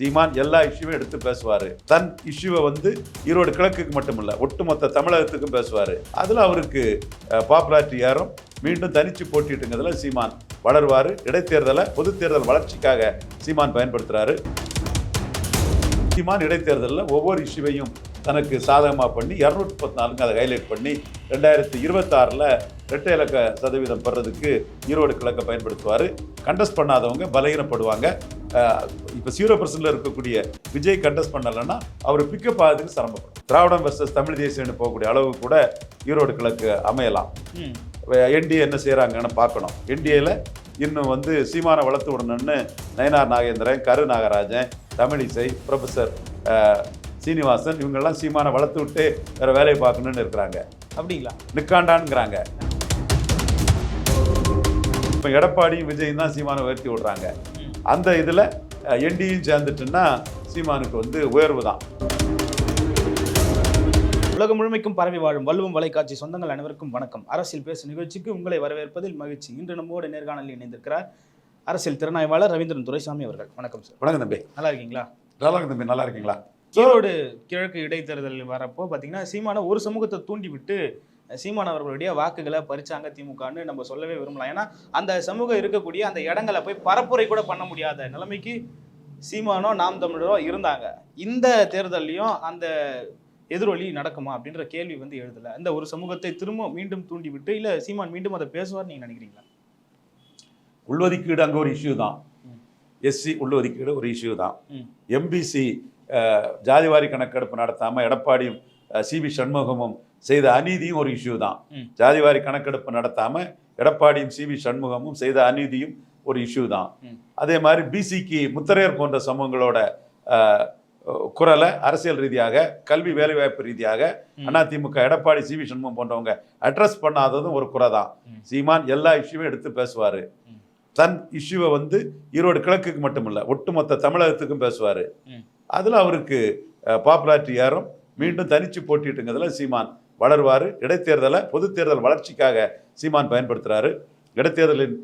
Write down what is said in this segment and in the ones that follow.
சீமான் எல்லா இஷ்யூவும் எடுத்து பேசுவார். தன் இஷ்யூவை வந்து ஈரோடு கிழக்குக்கு மட்டும் இல்லை ஒட்டுமொத்த தமிழகத்துக்கும் பேசுவார். அதில் அவருக்கு பாப்புலாரிட்டி ஏறும். மீண்டும் தனிச்சு போட்டிட்டுங்கிறதுல சீமான் வளருவார். இடைத்தேர்தலை பொது தேர்தல் வளர்ச்சிக்காக சீமான் பயன்படுத்துகிறாரு சீமான் இடைத்தேர்தலில் ஒவ்வொரு இஷ்யூவையும் தனக்கு சாதகமாக பண்ணி இரநூத்தி முப்பத்தி நாலுங்க அதை ஹைலைட் பண்ணி ரெண்டாயிரத்தி இருபத்தாறில் ரெட்டை இலக்க சதவீதம் பெறதுக்கு ஈரோடு கிழக்க பயன்படுத்துவார். கண்டஸ்ட் பண்ணாதவங்க பலகீனப்படுவாங்க. இப்போ ஜீரோ பர்சன்டில் இருக்கக்கூடிய விஜய் கண்டஸ்ட் பண்ணலைன்னா அவர் பிக்கப் ஆகிறதுக்கு சிரமப்படும். திராவிடம் வர்சஸ் தமிழ் தேசியம்னு போகக்கூடிய அளவு கூட ஈரோடு கிழக்கு அமையலாம். என்டிஏ என்ன செய்கிறாங்கன்னு பார்க்கணும். என்டிஏல இன்னும் வந்து சீமானை வளர்த்து விடணும்னு நயனார் நாகேந்திரன் கரு நாகராஜன் தமிழிசை ப்ரொஃபஸர் சீனிவாசன் இவங்கெல்லாம் சீமானை வளர்த்து விட்டு வேற வேலையை பார்க்கணும்னு இருக்கிறாங்க. அப்படிங்களா? நிற்காண்டான்ங்கிறாங்க இப்போ எடப்பாடியும் விஜயும் தான் சீமானை உயர்த்தி விடுறாங்க. அந்த இதில் என்டியும் சேர்ந்துட்டுன்னா சீமானுக்கு வந்து உயர்வு தான். உலகம் முழுமைக்கும் பரவி வாழும் வல்லுவம் வலைக்காட்சி சொந்தங்கள் அனைவருக்கும் வணக்கம். அரசியல் பேசும் நிகழ்ச்சிக்கு உங்களை வரவேற்பதில் மகிழ்ச்சி. இன்று நம்மோடு நேர்காணலில் இணைந்திருக்கிறார் அரசியல் திறனாய்வாளர் ரவீந்திரன் துரைசாமி அவர்கள். வணக்கம் சார். வணக்கம் தம்பி. நல்லா இருக்கீங்களா? நல்லா இருக்கு தம்பி நல்லா இருக்கீங்களா? ஈரோடு கிழக்கு இடைத்தேர்தல் வரப்போ பார்த்தீங்கன்னா சீமான ஒரு சமூகத்தை தூண்டி விட்டு சீமான் அவர்களுடைய வாக்குகளை பறிச்சாங்க திமுகன்னு நம்ம சொல்லவே விரும்பலாம். ஏன்னா அந்த சமூகம் இருக்கக்கூடிய அந்த இடங்களை போய் பரப்புரை கூட பண்ண முடியாத நிலைமைக்கு சீமானோ நாம் தமிழரோ இருந்தாங்க. இந்த தேர்தல்லையும் அந்த எதிரொலி நடக்குமா அப்படின்ற கேள்வி வந்து எழுதல. இந்த ஒரு சமூகத்தை திரும்ப மீண்டும் தூண்டி விட்டு இல்ல சீமான் மீண்டும் அதை பேசுவார் நீங்க நினைக்கிறீங்களா? உள்ஒதுக்கீடு அங்கே ஒரு இஷ்யூ தான். எஸ்சி உள்ஒதுக்கீடு ஒரு இஷ்யூ தான். எம்பிசி ஜாதிவாரி கணக்கெடுப்பு நடத்தாமல் எடப்பாடியும் சிவி சண்முகமும் செய்த அநீதியும் ஒரு இஷ்யூ தான். ஜாதிவாரி கணக்கெடுப்பு நடத்தாமல் எடப்பாடியும் சிவி சண்முகமும் செய்த அநீதியும் ஒரு இஷ்யூ தான். அதே மாதிரி பிசிக்கு முத்தரையர் போன்ற சமூகங்களோட குரலை அரசியல் ரீதியாக கல்வி வேலைவாய்ப்பு ரீதியாக. அதிமுக எடப்பாடி சிவி சண்முகம் போன்றவங்க அட்ரஸ் பண்ணாததும் ஒரு குறை தான். சீமான் எல்லா இஷ்யூவும் எடுத்து பேசுவார். தன் இஷ்யூவை வந்து ஈரோடு கிழக்குக்கு மட்டும் இல்லை ஒட்டுமொத்த தமிழகத்துக்கும் பேசுவார். அதில் அவருக்கு பாப்புலாரிட்டி ஏறும். மீண்டும் தனிச்சு போட்டிட்டுங்கிறதுல சீமான் வளருவார். இடைத்தேர்தலை பொது தேர்தல் வளர்ச்சிக்காக சீமான் பயன்படுத்துகிறாரு இடைத்தேர்தலின்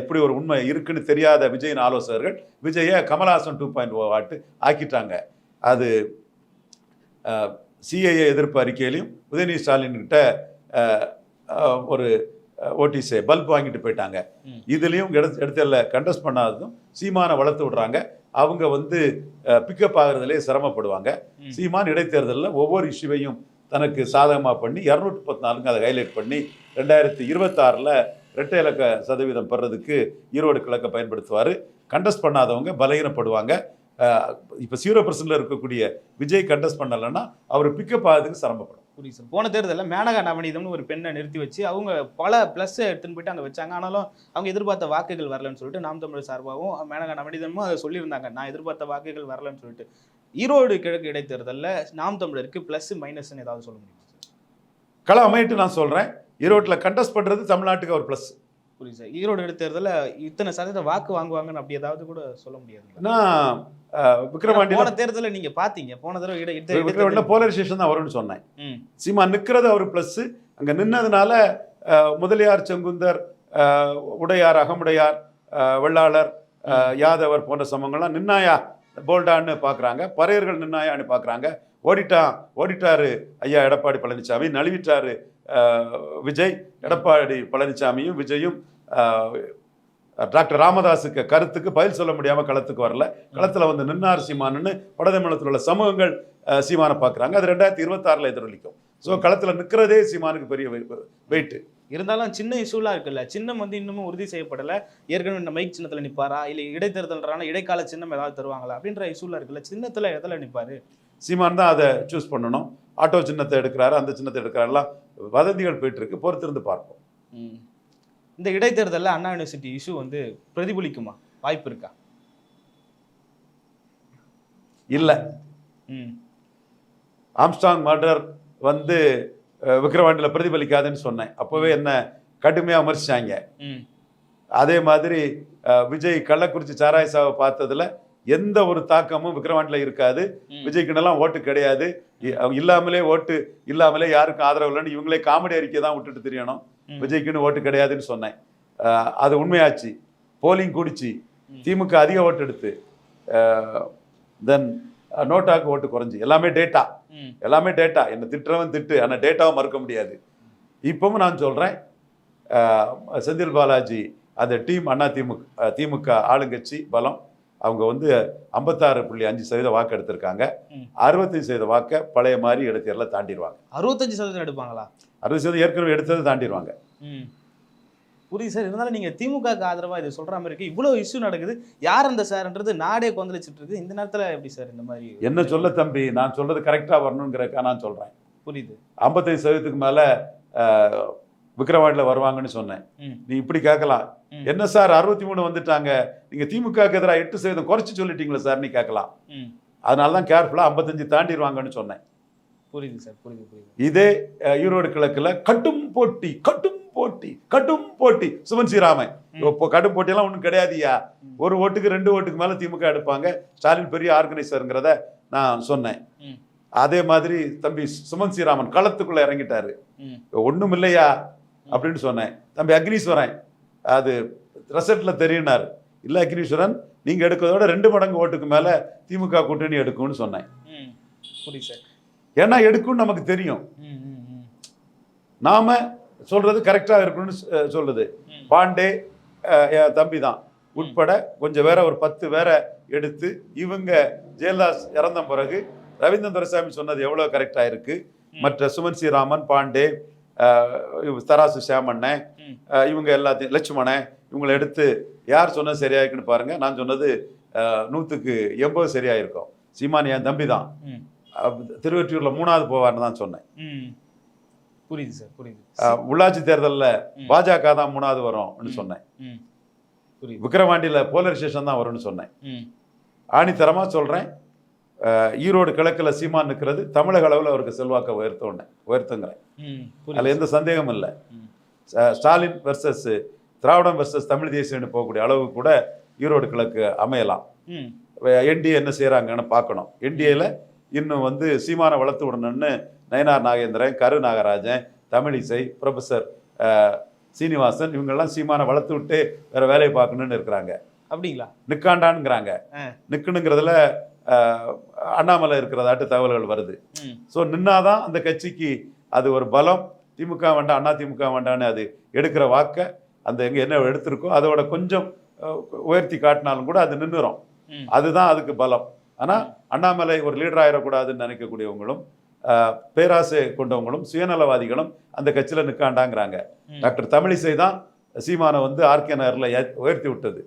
இப்படி ஒரு உண்மை இருக்குன்னு தெரியாத விஜயின் ஆலோசகர்கள் விஜயை கமல்ஹாசன் டூ பாயிண்ட் ஓ ஆட்டு ஆக்கிட்டாங்க. அது சிஐஏ எதிர்ப்பு அறிக்கையிலையும் உதயநிதி ஸ்டாலின் கிட்ட ஒரு ஓடிசே பல்ப் வாங்கிட்டு போயிட்டாங்க. இதுலேயும் இடத்துல கண்டஸ்ட் பண்ணாததும் சீமானை வளர்த்து விடுறாங்க. அவங்க வந்து பிக்கப் ஆகுறதுலே சிரமப்படுவாங்க. சீமான் இடைத்தேர்தலில் ஒவ்வொரு இஷ்யூவையும் தனக்கு சாதகமாக பண்ணி இரநூத்தி முப்பத்தி நாலுங்க அதை ஹைலைட் பண்ணி ரெண்டாயிரத்தி இருபத்தாறில் ரெட்டை இலக்க சதவீதம் பெறதுக்கு ஈரோடு கிழக்க பயன்படுத்துவார். கண்டஸ்ட் பண்ணாதவங்க பலகீனப்படுவாங்க. இப்போ ஜீரோ பர்சன்டில் இருக்கக்கூடிய விஜய் கண்டஸ்ட் பண்ணலைன்னா அவர் பிக்கப் ஆகிறதுக்கு சிரமப்படும். புரியுது சார் போன தேர்தலில் மேனகா நவநீதம்னு ஒரு பெண்ணை நிறுத்தி வச்சு அவங்க பல ப்ளஸ் எடுத்துன்னு போயிட்டு அங்கே வச்சாங்க. ஆனாலும் அவங்க எதிர்பார்த்த வாக்குகள் வரலன்னு சொல்லிட்டு நாம் தமிழர் சார்பாகவும் மேனகா நவநீதமும் அதை சொல்லியிருந்தாங்க. நான் எதிர்பார்த்த வாக்குகள் வரலன்னு சொல்லிட்டு. ஈரோடு கிழக்கு இடைத்தேர்தலில் நாம் தமிழருக்கு ப்ளஸ் மைனஸ்ன்னு ஏதாவது சொல்ல முடியுமா கலா கள அமைட்டு நான் சொல்கிறேன் ஈரோட்டில் கண்டஸ்ட் பண்ணுறது தமிழ்நாட்டுக்கு ஒரு ப்ளஸ் புரியுது சார். ஈரோடு இடைத்தேர்தலில் இத்தனை சதவீத வாக்கு வாங்குவாங்கன்னு அப்படி ஏதாவது கூட சொல்ல முடியாது ஏன்னா விக்ரவாண்டியில் போன தேர்தலில் நீங்க பாத்தீங்க. போன தடவை இடை- இடைத்தேர்தல். போலரைசேஷன் தான் வரும்னு சொன்னேன். சீமா நிற்கிறது அவர் ப்ளஸ்ஸு அங்கே நின்னதுனால முதலியார் செங்குந்தர் உடையார் அகமுடையார் வெள்ளாளர் யாதவர் போன்ற சமங்கள்லாம் நின்னாயா? போல்டான்னு பார்க்குறாங்க பறையர்கள் நின்னாயான்னு பார்க்குறாங்க. ஓடிட்டான் ஓடிட்டாரு ஐயா எடப்பாடி பழனிசாமி நழுவிட்டாரு விஜய் எடப்பாடி பழனிசாமியும் விஜயும் டாக்டர் ராமதாஸுக்கு கருத்துக்கு பதில் சொல்ல முடியாமல் களத்துக்கு வரல. களத்தில் வந்து நின்னார் சீமானுன்னு வடதமிழத்தில் உள்ள சமூகங்கள் சீமானை பார்க்குறாங்க. அது ரெண்டாயிரத்தி இருபத்தாறில் எதிரொலிக்கும். ஸோ களத்தில் நிற்கிறதே சீமானுக்கு பெரிய வெயிட்டு இருந்தாலும் சின்ன இஷ்யூலாம் இருக்குல்ல சின்னம் வந்து இன்னமும் உறுதி செய்யப்படல. ஏற்கனவே இந்த மைக் சின்னத்துல நிப்பாரா? இல்ல இடைத்தேர்தல்றான இடைக்கால சின்னம் ஏதாவது தருவாங்களா? அப்படின்ற இஷ்யூலாம் இருக்குல்ல சின்னத்துல எதுல நிப்பாரு? சீமான் தான் அதை சூஸ் பண்ணணும். ஆட்டோ சின்னத்தை எடுக்கிறாரு அந்த சின்னத்தை எடுக்கிறாரெல்லாம் வதந்திகள் போயிட்டு இருக்கு பொறுத்திருந்து பார்ப்போம். ம். இந்த இடைத்தேர்தல்ல அண்ணா யூனிவர்சிட்டி இஷ்யூ வந்து பிரதிபலிக்குமா? வாய்ப்பு இருக்கா? இல்லை. ம். ஆம்ஸ்டாங் மர்டர் வந்து அஹ், விக்கிரவாண்டியில் பிரதிபலிக்காதுன்னு சொன்னேன். அப்போவே என்ன கடுமையாக விமர்சிச்சாங்க. அதே மாதிரி விஜய் கள்ளக்குறிச்சி சாராய சாவை பார்த்ததுல எந்த ஒரு தாக்கமும் விக்கிரவாண்டில் இருக்காது. விஜய்க்குன்னெல்லாம் ஓட்டு கிடையாது. இல்லாமலே ஓட்டு இல்லாமலே யாருக்கும் ஆதரவு இல்லைன்னு இவங்களே காமெடி அறிக்கை தான் விட்டுட்டு தெரியணும். விஜய்க்குன்னு ஓட்டு கிடையாதுன்னு சொன்னேன். அது உண்மையாச்சு. போலிங் கூடிச்சு. திமுக அதிக ஓட்டு எடுத்து தென் நோட்டாக்கு ஓட்டு குறைஞ்சி. எல்லாமே டேட்டா எல்லாமே டேட்டா என்ன திட்டுறவன் திட்டு. ஆனால் டேட்டாவை மறுக்க முடியாது. இப்பவும் நான் சொல்கிறேன் செந்தில் பாலாஜி அந்த டீம் அண்ணா திமுக திமுக ஆளுங்கட்சி பலம் அவங்க வந்து ஐம்பத்தாறு புள்ளி அஞ்சு சதவீத வாக்கு எடுத்திருக்காங்க. அறுபத்தஞ்சு சதவீத வாக்கை பழைய மாதிரி எடுத்து தாண்டிடுவாங்க. அறுபத்தஞ்சு சதவீதம் எடுப்பாங்களா? அறுபது சதவீதம் ஏற்கனவே எடுத்ததை தாண்டிடுவாங்க. புரியுது சார். இருந்தாலும் நீங்க திமுகக்கு ஆதரவா இது சொல்ற மாதிரி இருக்கு. இவ்வளவு இஷ்யூ நடக்குது. யார் அந்த சார்ன்றது நாடே கொந்தளிச்சிட்டு இருக்கு. இந்த நேரத்துல எப்படி சார் இந்த மாதிரி என்ன சொல்ல தம்பி? நான் சொல்றது கரெக்டாக வரணுங்கிறக்கா நான் சொல்கிறேன் புரியுது. ஐம்பத்தஞ்சு சதவீதத்துக்கு மேலே விக்ரவாண்டியில் வருவாங்கன்னு சொன்னேன். நீ இப்படி கேட்கலாம். என்ன சார்? அறுபத்தி மூணு வந்துட்டாங்க. நீங்க திமுகக்கு எதிராக எட்டு சதவீதம் குறைச்சி சொல்லிட்டீங்களா சார் நீ கேட்கலாம். அதனால தான் கேர்ஃபுல்லாக ஐம்பத்தஞ்சு தாண்டிடுவாங்கன்னு சொன்னேன். புரியுது சார். புரியுது புரியுது. இதே ஈரோடு கிழக்குல கட்டும் போட்டி கட்டும் போட்டி கட்டும் போட்டி. சுமன் ஸ்ரீராமன். இப்போ கடும் போட்டியெல்லாம் ஒன்றும் கிடையாதுயா. ஒரு ஓட்டுக்கு ரெண்டு ஓட்டுக்கு மேலே திமுக எடுப்பாங்க. ஸ்டாலின் பெரிய ஆர்கனைசருங்கிறத நான் சொன்னேன். அதே மாதிரி தம்பி சுமன் ஸ்ரீராமன் களத்துக்குள்ள இறங்கிட்டாரு. ஒன்றும் இல்லையா? அப்படின்னு சொன்னேன். தம்பி அக்னீஸ்வரன் அது ரிசல்ட்ல தெரியினார். இல்லை அக்னீஸ்வரன் நீங்க எடுக்கிறதோட ரெண்டு மடங்கு ஓட்டுக்கு மேல திமுக கூட்டணி எடுக்கும்னு சொன்னேன். ஏன்னா எடுக்கும்னு நமக்கு தெரியும். நாம சொல்றது கரெக்டா இருக்கணும்னு சொல்லுது. பாண்டே தம்பி தான். உட்பட கொஞ்சம் வேற ஒரு பத்து பேரை எடுத்து இவங்க ஜெயலலிதா இறந்த பிறகு ரவீந்திரன் துரைசாமி சொன்னது எவ்வளவு கரெக்டா இருக்கு. மற்ற சுமன் ஸ்ரீராமன் பாண்டே தராசு சாமண்ணன் இவங்க எல்லாத்தையும் லட்சுமணன் இவங்களை எடுத்து யார் சொன்னது சரியா இருக்குன்னு பாருங்க. நான் சொன்னது நூத்துக்கு எண்பது சரியா இருக்கும். சீமான் என் தம்பி தான். திருவொற்றியூர்ல மூணாவது போவார்னு தான் சொன்னேன். புரியுது சார் புரியுது. உள்ளாட்சி தேர்தல்ல. பாஜக தான் மூணாவது வரும்னு. சொன்னேன். விக்கிரவாண்டியில போலரைசேஷன் தான் வரும்னு சொன்னேன். ஆணித்தரமா சொல்றேன். ஈரோடு கிழக்குல சீமான் நிற்கிறது தமிழக அளவில் அவருக்கு செல்வாக்கை உயர்த்தோன்னு உயர்த்துங்கிறேன். அதுல எந்த சந்தேகமும் இல்லை. ஸ்டாலின் வெர்சஸ் திராவிடம் வெர்சஸ் தமிழ் தேசியம்னு போகக்கூடிய அளவு கூட ஈரோடு கிழக்கு அமையலாம். என்டிஏ என்ன செய்கிறாங்கன்னு பார்க்கணும். என்டிஏல இன்னும் வந்து சீமானை வளர்த்து விடணும்னு நயனார் நாகேந்திரன் கரு நாகராஜன் தமிழிசை ப்ரொஃபஸர் சீனிவாசன் இவங்கெல்லாம் சீமானை வளர்த்து விட்டு வேற வேலையை பார்க்கணும்னு இருக்கிறாங்க. அப்படிங்களா? நிற்காண்டான்ங்கிறாங்க. நிற்கணுங்கிறதுல அண்ணாமலை இருக்கிறதாட்டு தகவல்கள் வருது. ஸோ நின்னாதான் அந்த கட்சிக்கு அது ஒரு பலம். திமுக வேண்டாம் அண்ணா திமுக வேண்டாம்னு அது எடுக்கிற வாக்கை அந்த எங்கே என்ன எடுத்திருக்கோ அதோட கொஞ்சம் உயர்த்தி காட்டினாலும் கூட அது நின்றுரும் அதுதான் அதுக்கு பலம். ஆனால் அண்ணாமலை ஒரு லீடர் ஆயிடக்கூடாதுன்னு நினைக்கக்கூடியவங்களும் பேராசை கொண்டவங்களும் சுயநலவாதிகளும் அந்த கட்சியில் நிற்காண்டாங்கிறாங்க. டாக்டர் தமிழிசை தான் சீமானை வந்து ஆர்கே நகரில் உயர்த்தி விட்டது.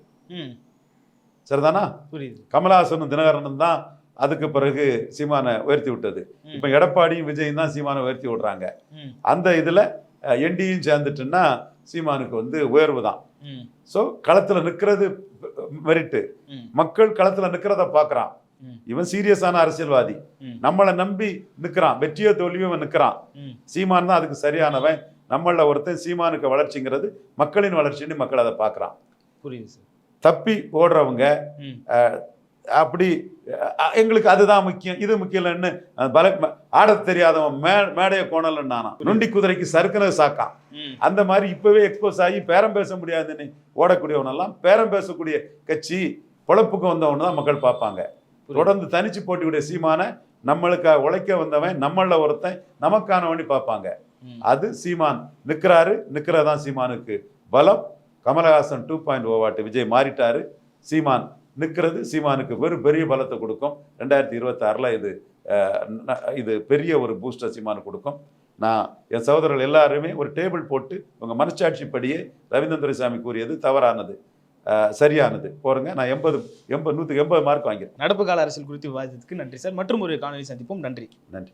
சரிதானா? புரியுது. கமலஹாசனும் தினகரனும் தான் அதுக்கு பிறகு சீமானை உயர்த்தி விட்டது. இப்போ எடப்பாடியும் விஜயும் தான் சீமானை உயர்த்தி விடுறாங்க. அந்த இதில் என்டியும் சேர்ந்துட்டுன்னா சீமானுக்கு வந்து உயர்வு தான். ஸோ களத்தில் நிற்கிறது மெரிட்டு. மக்கள் களத்தில் நிற்கிறத பார்க்குறான். இவன் சீரியஸான அரசியல்வாதி. நம்மளை நம்பி நிற்கிறான் வெற்றியோ தோல்வியோ இவன் நிற்கிறான் சீமான் தான் அதுக்கு சரியானவன். நம்மள ஒருத்தன் சீமானுக்கு வளர்ச்சிங்கிறது மக்களின் வளர்ச்சின்னு மக்கள் அதை பார்க்குறான். புரியுது தப்பி ஓடுறவங்க அப்படி எங்களுக்கு அதுதான் முக்கியம் இது முக்கியம் இல்லைன்னு பல ஆடத் தெரியாதவன் மே மேடைய கோணல்னு நானா. நொண்டி குதிரைக்கு சறுக்குனது சாக்கான் அந்த மாதிரி இப்பவே எக்ஸ்போஸ் ஆகி பேரம் பேச முடியாதுன்னு ஓடக்கூடியவனெல்லாம் பேரம் பேசக்கூடிய கட்சி பொழப்புக்கு வந்தவன் தான் மக்கள் பார்ப்பாங்க. தொடர்ந்து தனிச்சு போட்டியுடைய சீமான நம்மளுக்கு உழைக்க வந்தவன் நம்மள ஒருத்தன் நமக்கானவனி பார்ப்பாங்க. ம். அது சீமான் நிற்கிறாரு நிற்கிறதான் சீமானுக்கு பலம். கமலஹாசன் டூ பாயிண்ட் ஓவாட்டு விஜய் மாறிட்டாரு. சீமான் நிற்கிறது சீமானுக்கு வெறும் பெரிய பலத்தை கொடுக்கும். ரெண்டாயிரத்தி இருபத்தாறில் இது இது பெரிய ஒரு பூஸ்டர் சீமானுக்கு கொடுக்கும். நான் என் சகோதரர்கள் எல்லாருமே ஒரு டேபிள் போட்டு உங்கள் மனச்சாட்சிப்படியே ரவீந்திரன் துரைசாமி கூறியது தவறானது. சரியானது. போருங்க. நான் எண்பது எண்பது நூற்றுக்கு எண்பது மார்க் வாங்கியிருக்கேன் நடப்பு கால அரசியல் குறித்து விவாதித்ததுக்கு நன்றி சார். மற்றும் ஒரு காணொலி சந்திப்போம். நன்றி. நன்றி.